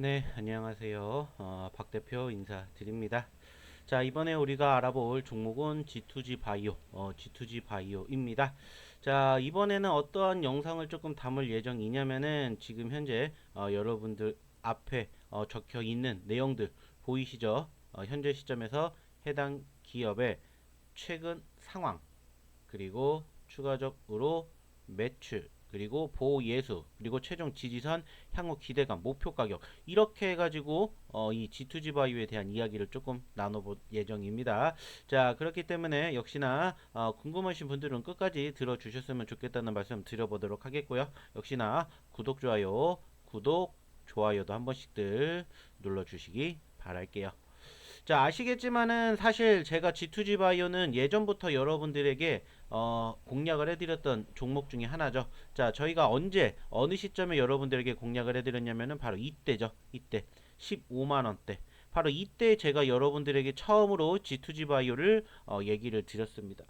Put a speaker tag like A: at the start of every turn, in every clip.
A: 네, 안녕하세요. 어, 박 대표 인사드립니다. 자, 이번에 우리가 알아볼 종목은 G2G 바이오, 어, G2G 바이오입니다. 자, 이번에는 어떠한 영상을 조금 담을 예정이냐면은 지금 현재 어, 여러분들 앞에 어, 적혀 있는 내용들 보이시죠? 어, 현재 시점에서 해당 기업의 최근 상황 그리고 추가적으로 매출 그리고 보호 예수 그리고 최종 지지선 향후 기대감 목표 가격 이렇게 해가지고 어, 이 G2G 바이오에 대한 이야기를 조금 나눠볼 예정입니다. 자 그렇기 때문에 역시나 어, 궁금하신 분들은 끝까지 들어주셨으면 좋겠다는 말씀 드려보도록 하겠고요. 역시나 구독 좋아요 구독 좋아요도 한 번씩들 눌러주시기 바랄게요. 자 아시겠지만은 사실 제가 G2G 바이오는 예전부터 여러분들에게 어, 공략을 해드렸던 종목 중에 하나죠. 자 저희가 언제 어느 시점에 여러분들에게 공략을 해드렸냐면은 바로 이때죠. 이때 15만 원대. 바로 이때 제가 여러분들에게 처음으로 G2G 바이오를 어, 얘기를 드렸습니다.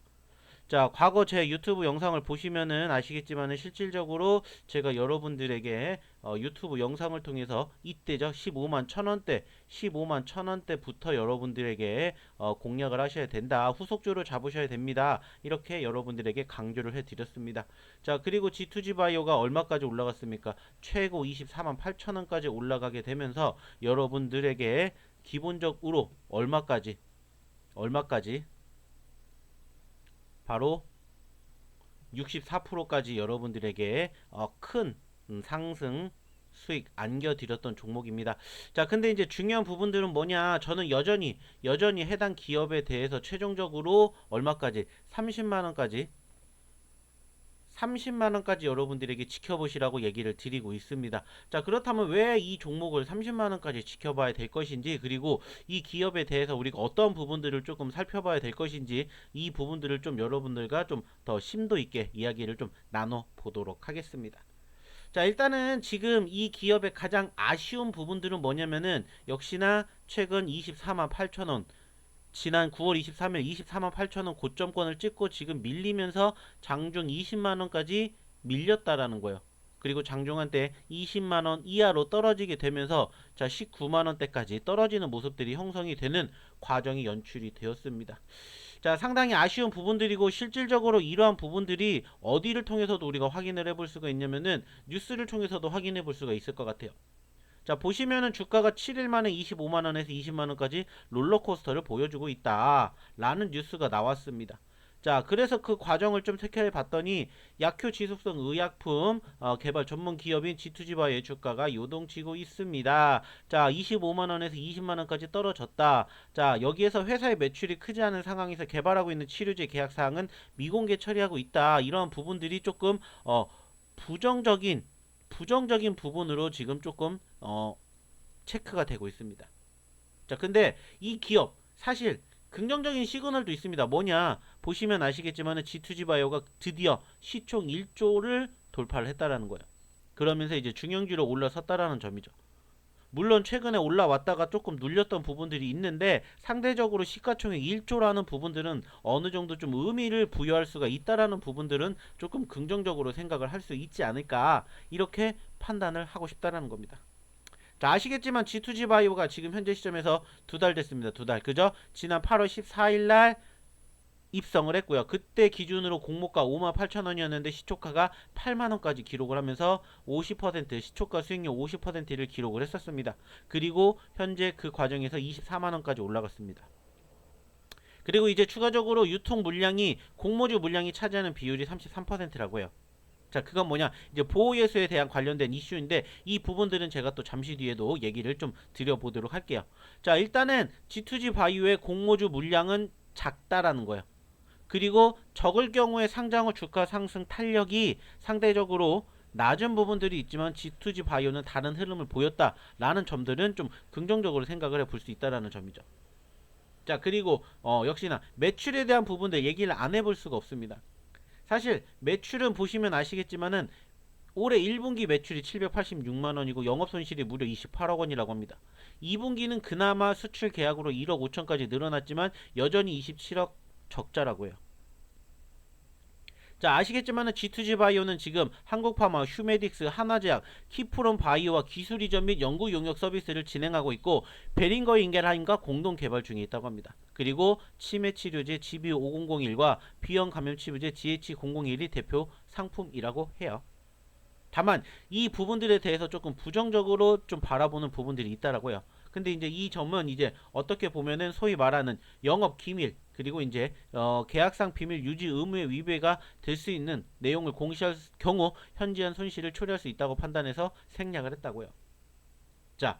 A: 자, 과거 제 유튜브 영상을 보시면은 아시겠지만은 실질적으로 제가 여러분들에게 어, 유튜브 영상을 통해서 이때죠. 15만 천 원대, 15만 천 원대부터 여러분들에게 어, 공략을 하셔야 된다. 후속주를 잡으셔야 됩니다. 이렇게 여러분들에게 강조를 해 드렸습니다. 자, 그리고 G2G 바이오가 얼마까지 올라갔습니까? 최고 24만 8천 원까지 올라가게 되면서 여러분들에게 기본적으로 얼마까지 얼마까지 바로 64%까지 여러분들에게 어, 큰 음, 상승 수익 안겨드렸던 종목입니다. 자, 근데 이제 중요한 부분들은 뭐냐? 저는 여전히 여전히 해당 기업에 대해서 최종적으로 얼마까지 30만 원까지 30만 원까지 여러분들에게 지켜보시라고 얘기를 드리고 있습니다. 자, 그렇다면 왜 이 종목을 30만 원까지 지켜봐야 될 것인지 그리고 이 기업에 대해서 우리가 어떤 부분들을 조금 살펴봐야 될 것인지 이 부분들을 좀 여러분들과 좀 더 심도 있게 이야기를 좀 나눠 보도록 하겠습니다. 자, 일단은 지금 이 기업의 가장 아쉬운 부분들은 뭐냐면은 역시나 최근 24만 8천 원 지난 9월 23일 24만 8천 원 고점권을 찍고 지금 밀리면서 장중 20만 원까지 밀렸다라는 거예요. 그리고 장중한 때 20만 원 이하로 떨어지게 되면서 자 19만 원대까지 떨어지는 모습들이 형성이 되는 과정이 연출이 되었습니다. 자 상당히 아쉬운 부분들이고 실질적으로 이러한 부분들이 어디를 통해서도 우리가 확인을 해볼 수가 있냐면은 뉴스를 통해서도 확인해 볼 수가 있을 것 같아요. 자 보시면은 주가가 7일 만에 25만 원에서 20만 원까지 롤러코스터를 보여주고 있다라는 뉴스가 나왔습니다. 자 그래서 그 과정을 좀 체크해 봤더니 약효 지속성 의약품 어, 개발 전문 기업인 G2G바의 주가가 요동치고 있습니다. 자 25만 원에서 20만 원까지 떨어졌다. 자 여기에서 회사의 매출이 크지 않은 상황에서 개발하고 있는 치료제 계약 사항은 미공개 처리하고 있다. 이런 부분들이 조금 어, 부정적인 부정적인 부분으로 지금 조금 어, 체크가 되고 있습니다. 자, 근데 이 기업 사실 긍정적인 시그널도 있습니다. 뭐냐? 보시면 아시겠지만 G2G 바이오가 드디어 시총 1조를 돌파를 했다라는 거예요. 그러면서 이제 중형주로 올라섰다라는 점이죠. 물론 최근에 올라왔다가 조금 눌렸던 부분들이 있는데 상대적으로 시가총액 1조라는 부분들은 어느 정도 좀 의미를 부여할 수가 있다라는 부분들은 조금 긍정적으로 생각을 할 수 있지 않을까 이렇게 판단을 하고 싶다라는 겁니다. 자 아시겠지만 G2G 바이오가 지금 현재 시점에서 두 달 됐습니다. 두 달. 그죠? 지난 8월 14일 날 입성을 했고요. 그때 기준으로 공모가 5만 8천 원이었는데 시초가가 8만 원까지 기록을 하면서 50% 시초가 수익률 50%를 기록을 했었습니다. 그리고 현재 그 과정에서 24만 원까지 올라갔습니다. 그리고 이제 추가적으로 유통 물량이 공모주 물량이 차지하는 비율이 33%라고 해요. 자, 그건 뭐냐? 이제 보호예수에 대한 관련된 이슈인데 이 부분들은 제가 또 잠시 뒤에도 얘기를 좀 드려보도록 할게요. 자, 일단은 G2G 바이오의 공모주 물량은 작다라는 거예요. 그리고 적을 경우에 상장 후 주가 상승 탄력이 상대적으로 낮은 부분들이 있지만 G2G 바이오는 다른 흐름을 보였다라는 점들은 좀 긍정적으로 생각을 해볼 수 있다라는 점이죠. 자 그리고 어, 역시나 매출에 대한 부분들 얘기를 안 해볼 수가 없습니다. 사실 매출은 보시면 아시겠지만은 올해 1분기 매출이 786만 원이고 영업 손실이 무려 28억 원이라고 합니다. 2분기는 그나마 수출 계약으로 1억 5천까지 늘어났지만 여전히 27억 적자라고 해요. 자 아시겠지만은 G2G 바이오는 지금 한국파마, 휴메딕스, 하나제약, 키프롬 바이오와 기술 이전 및 연구 용역 서비스를 진행하고 있고 베링거 인겔하임과 공동 개발 중에 있다고 합니다. 그리고 치매 치료제 GB5001과 비형 감염 치료제 GH001이 대표 상품이라고 해요. 다만 이 부분들에 대해서 조금 부정적으로 좀 바라보는 부분들이 있다라고요. 근데 이제 이 점은 이제 어떻게 보면은 소위 말하는 영업 기밀 그리고 이제 어 계약상 비밀 유지 의무의 위배가 될 수 있는 내용을 공시할 경우 현지한 손실을 초래할 수 있다고 판단해서 생략을 했다고요. 자,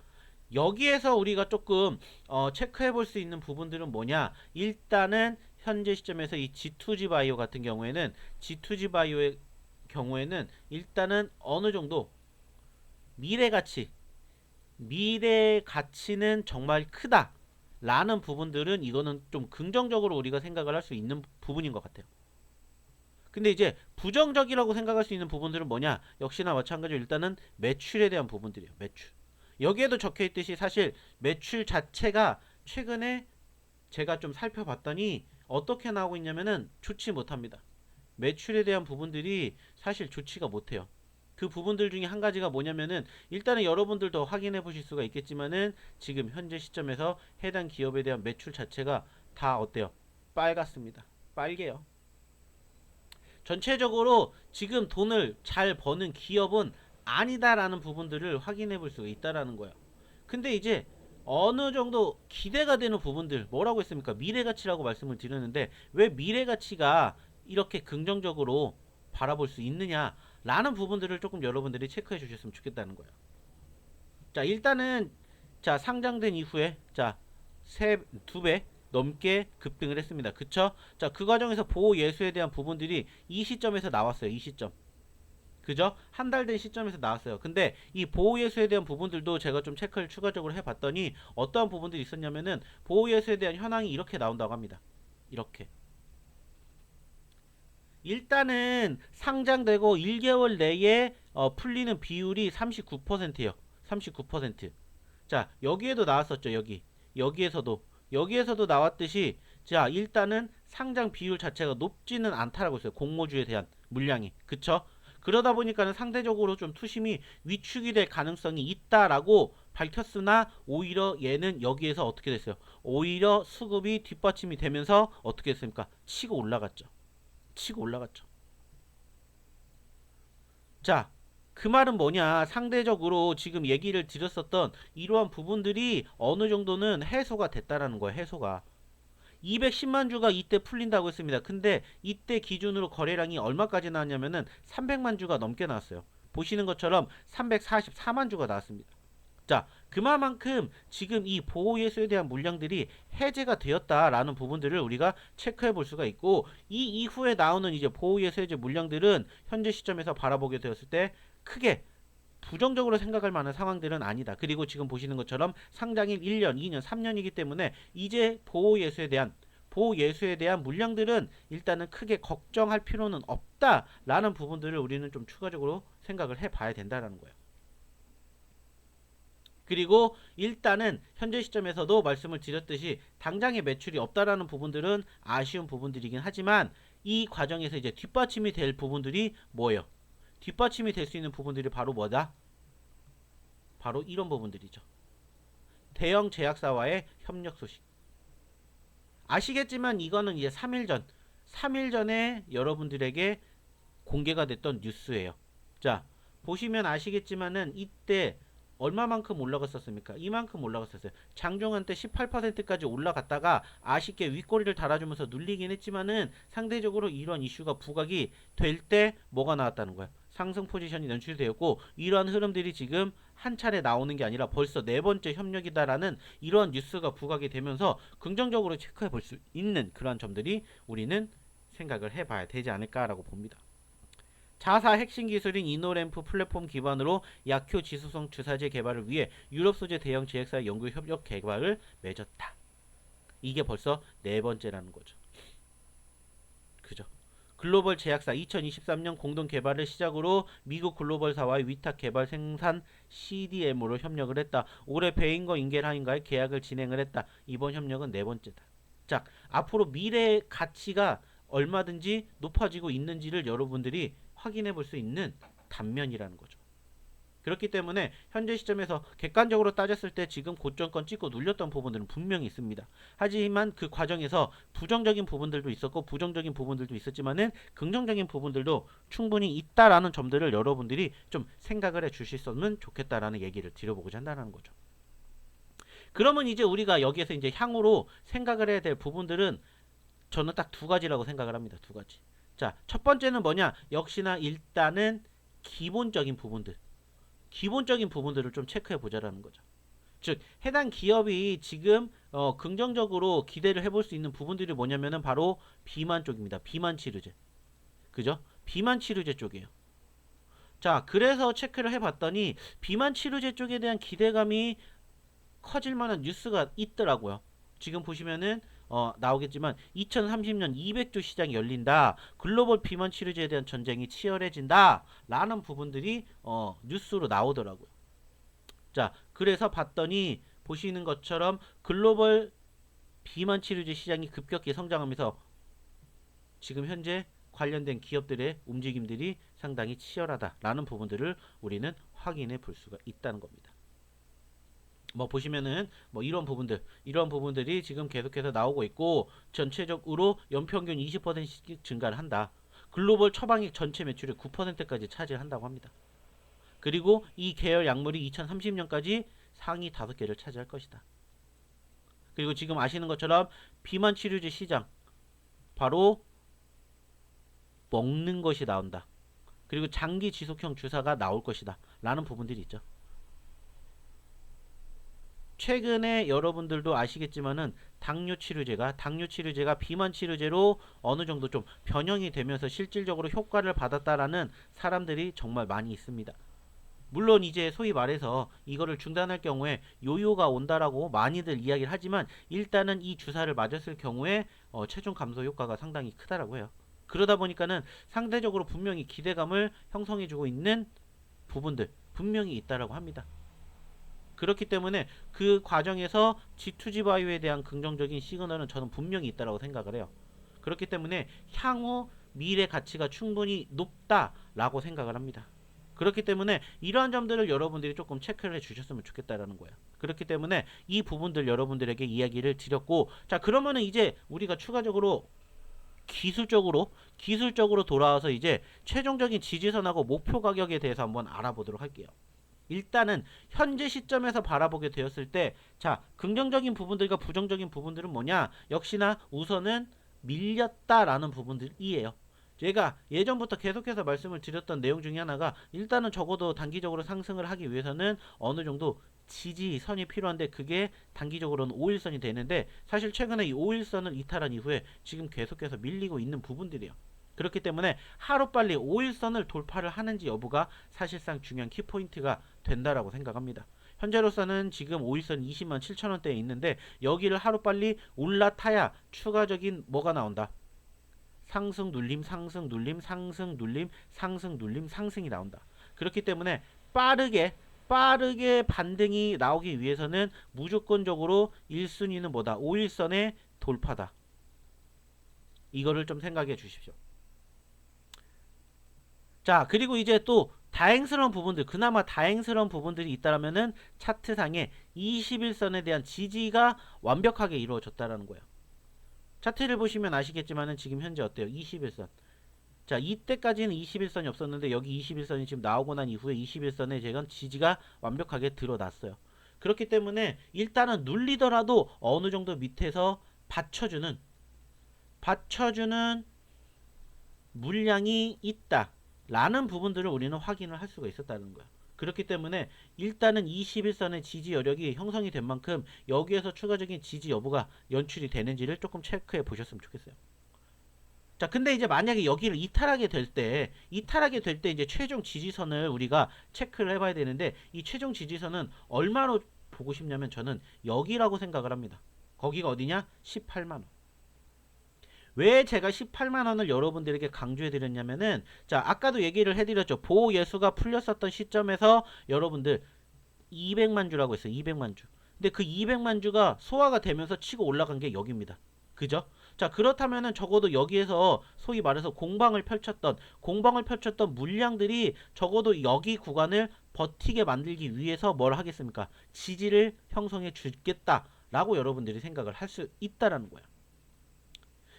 A: 여기에서 우리가 조금 어 체크해 볼 수 있는 부분들은 뭐냐? 일단은 현재 시점에서 이 G2G 바이오 같은 경우에는 G2G 바이오의 경우에는 일단은 어느 정도 미래 가치 미래 가치는 정말 크다. 라는 부분들은 이거는 좀 긍정적으로 우리가 생각을 할 수 있는 부분인 것 같아요. 근데 이제 부정적이라고 생각할 수 있는 부분들은 뭐냐? 역시나 마찬가지로 일단은 매출에 대한 부분들이에요. 매출. 여기에도 적혀 있듯이 사실 매출 자체가 최근에 제가 좀 살펴봤더니 어떻게 나오고 있냐면은 좋지 못합니다. 매출에 대한 부분들이 사실 좋지가 못해요. 그 부분들 중에 한 가지가 뭐냐면은 일단은 여러분들도 확인해 보실 수가 있겠지만은 지금 현재 시점에서 해당 기업에 대한 매출 자체가 다 어때요? 빨갛습니다. 빨개요. 전체적으로 지금 돈을 잘 버는 기업은 아니다라는 부분들을 확인해 볼 수가 있다라는 거예요. 근데 이제 어느 정도 기대가 되는 부분들 뭐라고 했습니까? 미래 가치라고 말씀을 드렸는데 왜 미래 가치가 이렇게 긍정적으로 바라볼 수 있느냐 라는 부분들을 조금 여러분들이 체크해 주셨으면 좋겠다는 거예요. 자, 일단은 자, 상장된 이후에 자, 세 두 배 넘게 급등을 했습니다. 그쵸? 자, 그 과정에서 보호 예수에 대한 부분들이 이 시점에서 나왔어요. 이 시점. 그죠? 한 달 된 시점에서 나왔어요. 근데 이 보호 예수에 대한 부분들도 제가 좀 체크를 추가적으로 해봤더니 어떠한 부분들이 있었냐면은 보호 예수에 대한 현황이 이렇게 나온다고 합니다. 이렇게. 일단은 상장되고 1개월 내에 어, 풀리는 비율이 39%예요. 39%. 자, 여기에도 나왔었죠. 여기. 여기에서도 여기에서도 나왔듯이 자, 일단은 상장 비율 자체가 높지는 않다라고 했어요. 공모주에 대한 물량이. 그쵸? 그러다 보니까는 상대적으로 좀 투심이 위축이 될 가능성이 있다라고 밝혔으나 오히려 얘는 여기에서 어떻게 됐어요? 오히려 수급이 뒷받침이 되면서 어떻게 됐습니까? 치고 올라갔죠. 치고 올라갔죠. 자, 그 말은 뭐냐? 상대적으로 지금 얘기를 드렸었던 이러한 부분들이 어느 정도는 해소가 됐다라는 거예요. 해소가. 210만 주가 이때 풀린다고 했습니다. 근데 이때 기준으로 거래량이 얼마까지 나왔냐면은 300만 주가 넘게 나왔어요. 보시는 것처럼 344만 주가 나왔습니다. 자, 그만큼 지금 이 보호 예수에 대한 물량들이 해제가 되었다라는 부분들을 우리가 체크해 볼 수가 있고 이 이후에 나오는 이제 보호 예수 해제 물량들은 현재 시점에서 바라보게 되었을 때 크게 부정적으로 생각할 만한 상황들은 아니다. 그리고 지금 보시는 것처럼 상장일 1년, 2년, 3년이기 때문에 이제 보호 예수에 대한 보호 예수에 대한 물량들은 일단은 크게 걱정할 필요는 없다라는 부분들을 우리는 좀 추가적으로 생각을 해봐야 된다라는 거예요. 그리고 일단은 현재 시점에서도 말씀을 드렸듯이 당장의 매출이 없다라는 부분들은 아쉬운 부분들이긴 하지만 이 과정에서 이제 뒷받침이 될 부분들이 뭐예요? 뒷받침이 될 수 있는 부분들이 바로 뭐다? 바로 이런 부분들이죠. 대형 제약사와의 협력 소식. 아시겠지만 이거는 이제 3일 전, 3일 전에 여러분들에게 공개가 됐던 뉴스예요. 자, 보시면 아시겠지만은 이때 얼마만큼 올라갔었습니까? 이만큼 올라갔었어요. 장중한 때 18%까지 올라갔다가 아쉽게 윗꼬리를 달아주면서 눌리긴 했지만은 상대적으로 이런 이슈가 부각이 될 때 뭐가 나왔다는 거야? 상승 포지션이 연출되었고 이러한 흐름들이 지금 한 차례 나오는 게 아니라 벌써 네 번째 협력이다라는 이러한 뉴스가 부각이 되면서 긍정적으로 체크해 볼 수 있는 그러한 점들이 우리는 생각을 해봐야 되지 않을까라고 봅니다. 자사 핵심 기술인 이노램프 플랫폼 기반으로 약효 지수성 주사제 개발을 위해 유럽 소재 대형 제약사 연구 협력 개발을 맺었다. 이게 벌써 네 번째라는 거죠. 그죠? 글로벌 제약사 2023년 공동 개발을 시작으로 미국 글로벌사와의 위탁 개발 생산 CDM으로 협력을 했다. 올해 베인거 인겔하인과의 계약을 진행을 했다. 이번 협력은 네 번째다. 자, 앞으로 미래 가치가 얼마든지 높아지고 있는지를 여러분들이 확인해 볼 수 있는 단면이라는 거죠. 그렇기 때문에 현재 시점에서 객관적으로 따졌을 때 지금 고점권 찍고 눌렸던 부분들은 분명히 있습니다. 하지만 그 과정에서 부정적인 부분들도 있었고 부정적인 부분들도 있었지만은 긍정적인 부분들도 충분히 있다라는 점들을 여러분들이 좀 생각을 해 주셨으면 좋겠다라는 얘기를 드려보고자 한다는 거죠. 그러면 이제 우리가 여기에서 이제 향후로 생각을 해야 될 부분들은 저는 딱 두 가지라고 생각을 합니다. 두 가지. 자, 첫 번째는 뭐냐? 역시나 일단은 기본적인 부분들. 기본적인 부분들을 좀 체크해 보자라는 거죠. 즉 해당 기업이 지금 어, 긍정적으로 기대를 해볼 수 있는 부분들이 뭐냐면은 바로 비만 쪽입니다. 비만 치료제. 그죠? 비만 치료제 쪽이에요. 자, 그래서 체크를 해봤더니 비만 치료제 쪽에 대한 기대감이 커질 만한 뉴스가 있더라고요. 지금 보시면은 어, 나오겠지만 2030년 200조 시장이 열린다. 글로벌 비만 치료제에 대한 전쟁이 치열해진다. 라는 부분들이 어, 뉴스로 나오더라고요. 자, 그래서 봤더니 보시는 것처럼 글로벌 비만 치료제 시장이 급격히 성장하면서 지금 현재 관련된 기업들의 움직임들이 상당히 치열하다라는 부분들을 우리는 확인해 볼 수가 있다는 겁니다. 뭐 보시면은 뭐 이런 부분들 이런 부분들이 지금 계속해서 나오고 있고 전체적으로 연평균 20%씩 증가를 한다. 글로벌 처방액 전체 매출의 9%까지 차지한다고 합니다. 그리고 이 계열 약물이 2030년까지 상위 5개를 차지할 것이다. 그리고 지금 아시는 것처럼 비만 치료제 시장 바로 먹는 것이 나온다. 그리고 장기 지속형 주사가 나올 것이다. 라는 부분들이 있죠. 최근에 여러분들도 아시겠지만은 당뇨 치료제가 당뇨 치료제가 비만 치료제로 어느 정도 좀 변형이 되면서 실질적으로 효과를 받았다라는 사람들이 정말 많이 있습니다. 물론 이제 소위 말해서 이거를 중단할 경우에 요요가 온다라고 많이들 이야기를 하지만 일단은 이 주사를 맞았을 경우에 어, 체중 감소 효과가 상당히 크다라고 해요. 그러다 보니까는 상대적으로 분명히 기대감을 형성해주고 있는 부분들 분명히 있다라고 합니다. 그렇기 때문에 그 과정에서 G2G 바이오에 대한 긍정적인 시그널은 저는 분명히 있다라고 생각을 해요. 그렇기 때문에 향후 미래 가치가 충분히 높다라고 생각을 합니다. 그렇기 때문에 이러한 점들을 여러분들이 조금 체크를 해 주셨으면 좋겠다라는 거예요. 그렇기 때문에 이 부분들 여러분들에게 이야기를 드렸고 자 그러면은 이제 우리가 추가적으로 기술적으로 기술적으로 돌아와서 이제 최종적인 지지선하고 목표 가격에 대해서 한번 알아보도록 할게요. 일단은 현재 시점에서 바라보게 되었을 때, 자, 긍정적인 부분들과 부정적인 부분들은 뭐냐? 역시나 우선은 밀렸다라는 부분들이에요. 제가 예전부터 계속해서 말씀을 드렸던 내용 중에 하나가 일단은 적어도 단기적으로 상승을 하기 위해서는 어느 정도 지지선이 필요한데 그게 단기적으로는 5일선이 되는데 사실 최근에 이 5일선을 이탈한 이후에 지금 계속해서 밀리고 있는 부분들이에요. 그렇기 때문에 하루빨리 5일선을 돌파를 하는지 여부가 사실상 중요한 키포인트가 된다라고 생각합니다. 현재로서는 지금 5일선 20만 7천 원대에 있는데 여기를 하루빨리 올라타야 추가적인 뭐가 나온다. 상승 눌림 상승 눌림 상승 눌림 상승 눌림 상승이 나온다. 그렇기 때문에 빠르게 빠르게 반등이 나오기 위해서는 무조건적으로 1순위는 뭐다? 5일선의 돌파다. 이거를 좀 생각해 주십시오. 자, 그리고 이제 또 다행스러운 부분들, 그나마 다행스러운 부분들이 있다라면은 차트상에 21선에 대한 지지가 완벽하게 이루어졌다라는 거예요. 차트를 보시면 아시겠지만은 지금 현재 어때요? 21선. 자, 이때까지는 21선이 없었는데 여기 21선이 지금 나오고 난 이후에 21선에 제가 지지가 완벽하게 드러났어요. 그렇기 때문에 일단은 눌리더라도 어느 정도 밑에서 받쳐주는 받쳐주는 물량이 있다. 라는 부분들을 우리는 확인을 할 수가 있었다는 거야. 그렇기 때문에 일단은 21선의 지지 여력이 형성이 된 만큼 여기에서 추가적인 지지 여부가 연출이 되는지를 조금 체크해 보셨으면 좋겠어요. 자, 근데 이제 만약에 여기를 이탈하게 될 때, 이탈하게 될 때 이제 최종 지지선을 우리가 체크를 해봐야 되는데, 이 최종 지지선은 얼마로 보고 싶냐면 저는 여기라고 생각을 합니다. 거기가 어디냐? 18만원. 왜 제가 18만 원을 여러분들에게 강조해 드렸냐면은 자 아까도 얘기를 해드렸죠. 보호 예수가 풀렸었던 시점에서 여러분들 200만 주라고 했어요. 200만 주. 근데 그 200만 주가 소화가 되면서 치고 올라간 게 여기입니다. 그죠? 자 그렇다면은 적어도 여기에서 소위 말해서 공방을 펼쳤던 공방을 펼쳤던 물량들이 적어도 여기 구간을 버티게 만들기 위해서 뭘 하겠습니까? 지지를 형성해 주겠다라고 여러분들이 생각을 할 수 있다라는 거예요.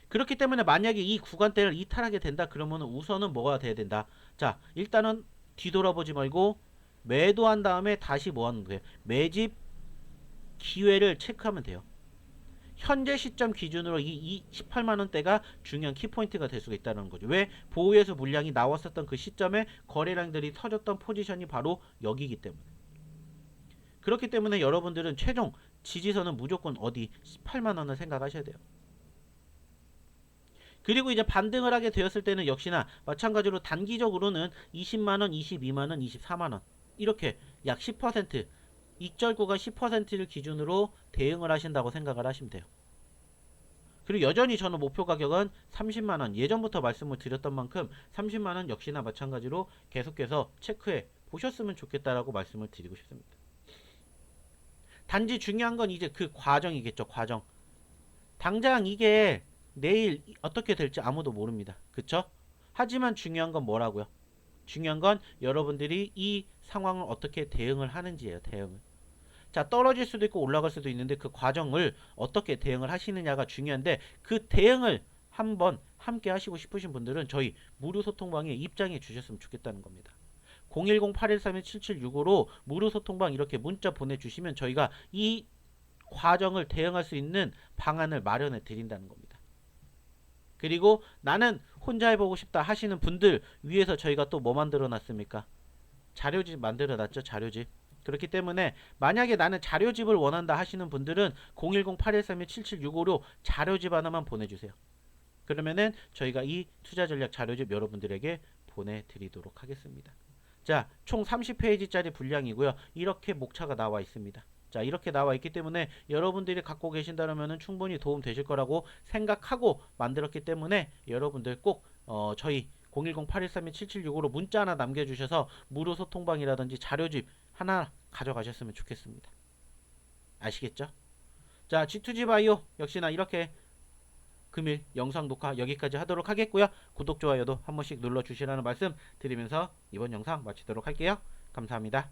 A: 그렇기 때문에 만약에 이 구간대를 이탈하게 된다 그러면 우선은 뭐가 돼야 된다. 자 일단은 뒤돌아보지 말고 매도한 다음에 다시 뭐 하는 거예요? 매집 기회를 체크하면 돼요. 현재 시점 기준으로 이, 이 18만 원대가 중요한 키포인트가 될 수가 있다는 거죠. 왜? 보호에서 물량이 나왔었던 그 시점에 거래량들이 터졌던 포지션이 바로 여기기 때문에. 그렇기 때문에 여러분들은 최종 지지선은 무조건 어디 18만 원을 생각하셔야 돼요. 그리고 이제 반등을 하게 되었을 때는 역시나 마찬가지로 단기적으로는 20만 원, 22만 원, 24만 원 이렇게 약 10% 익절 구간 10%를 기준으로 대응을 하신다고 생각을 하시면 돼요. 그리고 여전히 저는 목표 가격은 30만 원 예전부터 말씀을 드렸던 만큼 30만 원 역시나 마찬가지로 계속해서 체크해 보셨으면 좋겠다라고 말씀을 드리고 싶습니다. 단지 중요한 건 이제 그 과정이겠죠, 과정. 당장 이게 내일 어떻게 될지 아무도 모릅니다. 그쵸? 하지만 중요한 건 뭐라고요? 중요한 건 여러분들이 이 상황을 어떻게 대응을 하는지예요, 대응을. 자, 떨어질 수도 있고 올라갈 수도 있는데 그 과정을 어떻게 대응을 하시느냐가 중요한데 그 대응을 한번 함께 하시고 싶으신 분들은 저희 무료 소통방에 입장해 주셨으면 좋겠다는 겁니다. 010-8131-7765로 무료 소통방 이렇게 문자 보내주시면 저희가 이 과정을 대응할 수 있는 방안을 마련해 드린다는 겁니다. 그리고 나는 혼자 해보고 싶다 하시는 분들 위해서 저희가 또 뭐 만들어 놨습니까? 자료집 만들어 놨죠, 자료집. 그렇기 때문에 만약에 나는 자료집을 원한다 하시는 분들은 010-8131-7765로 자료집 하나만 보내주세요. 그러면은 저희가 이 투자 전략 자료집 여러분들에게 보내드리도록 하겠습니다. 자, 총 30페이지짜리 분량이고요. 이렇게 목차가 나와 있습니다. 자, 이렇게 나와 있기 때문에 여러분들이 갖고 계신다면 충분히 도움 되실 거라고 생각하고 만들었기 때문에 여러분들 꼭 어, 저희 010-8131-7765로 문자 하나 남겨주셔서 무료 소통방이라든지 자료집 하나 가져가셨으면 좋겠습니다. 아시겠죠? 자, G2G 바이오 역시나 이렇게 금일 영상 녹화 여기까지 하도록 하겠고요. 구독, 좋아요도 한 번씩 눌러주시라는 말씀 드리면서 이번 영상 마치도록 할게요. 감사합니다.